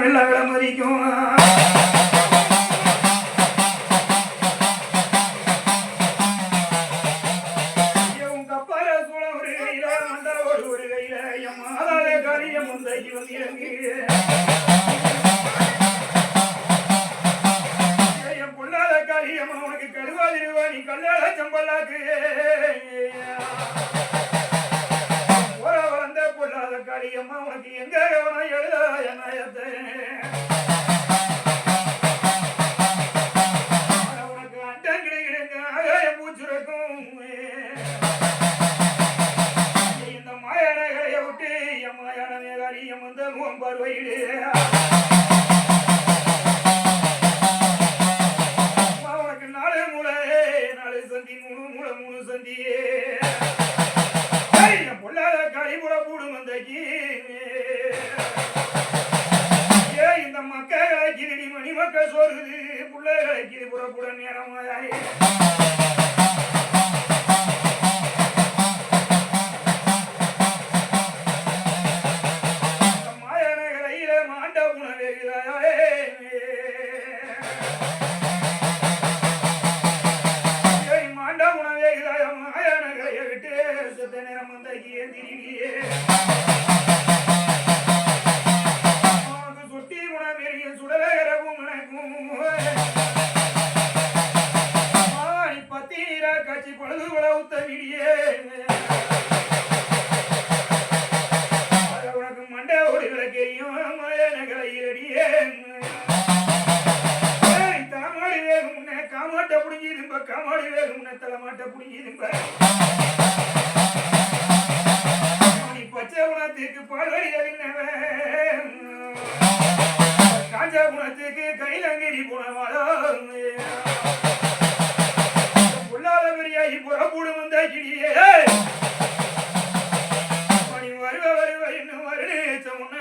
வெள்ள விளமதிக்கும் உங்க அப்பார சூழம் ஒரு கையில வந்த உனக்கு நாலு மூளை நாலு சந்தி மூணு மூளை மூணு சந்தி பொல்லாத கழிவுற கூடும் வந்தகி ஏ இந்த மக்களை கிரிடி மணி மக்கள் சோறுது பிள்ளைகளை கிரி புறப்பட நேரமாய் காட்சி பொழுது உழவுத்த விடியே. உனக்கெரியும் நகரையிலடியே தாமாடி வேகம் உன்னை காமாட்ட புடிங்கி திரும்ப காமாடி வேகம் தலைமாட்ட புடிங்கி பச்சை குணத்துக்கு பால்வழி அறிந்தவன் காஞ்ச குணத்துக்கு கைலங்கரி குணமாலோ உள்ளாத பெரியாகி புறப்படும் வந்த கிடியே வருவ வருவ இன்னும் வருடேச்ச முன்ன